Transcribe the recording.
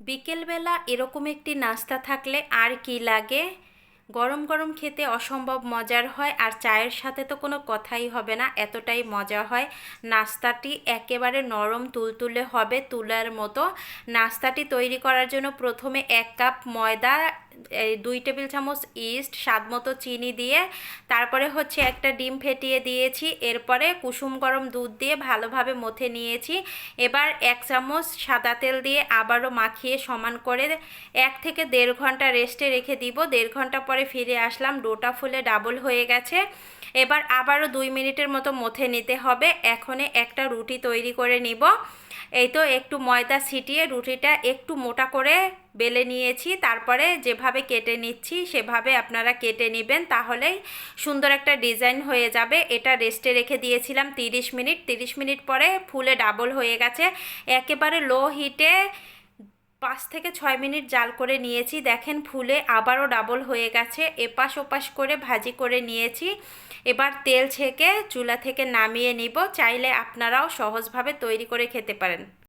বিকেলবেলা এরকম একটি নাস্তা থাকলে আর কি লাগে? গরম গরম খেতে অসম্ভব মজার হয়, আর চায়ের সাথে তো কোনো কথাই হবে না, এতটাই মজা হয়। নাস্তাটি একেবারে নরম তুলতুলে হবে তুলার মতো। নাস্তাটি তৈরি করার জন্য প্রথমে এক কাপ ময়দা দুই টেবিল চামচ ইস্ট, স্বাদ মতো চিনি দিয়ে, তারপরে হচ্ছে একটা ডিম ফেটিয়ে দিয়েছি। এরপরে কুসুম গরম দুধ দিয়ে ভালোভাবে মথে নিয়েছি। এবার এক চামচ সাদা তেল দিয়ে আবারও মাখিয়ে সমান করে এক থেকে দেড় ঘণ্টা রেস্টে রেখে দিব। দেড় ঘণ্টা পরে ফিরে আসলাম, ডোটা ফুলে ডাবল হয়ে গেছে। এবার আবারও দুই মিনিটের মতো মথে নিতে হবে। এখনে একটা রুটি তৈরি করে নিব। এই তো একটু ময়দা ছিটিয়ে রুটিটা একটু মোটা করে বেলে নিয়েছি, তারপরে যেভাবে কেটে নিচ্ছি সেভাবে আপনারা কেটে নেবেন, তাহলেই সুন্দর একটা ডিজাইন হয়ে যাবে। এটা রেস্টে রেখে দিয়েছিলাম তিরিশ মিনিট তিরিশ মিনিট পরে ফুলে ডাবল হয়ে গেছে। একেবারে লো হিটে পাঁচ থেকে ছয় মিনিট জাল করে নিয়েছি। দেখেন ফুলে আবারও ডাবল হয়ে গেছে। এপাশ ওপাশ করে ভাজি করে নিয়েছি। এবার তেল ছেঁকে চুলা থেকে নামিয়ে নিব। চাইলে আপনারাও সহজভাবে তৈরি করে খেতে পারেন।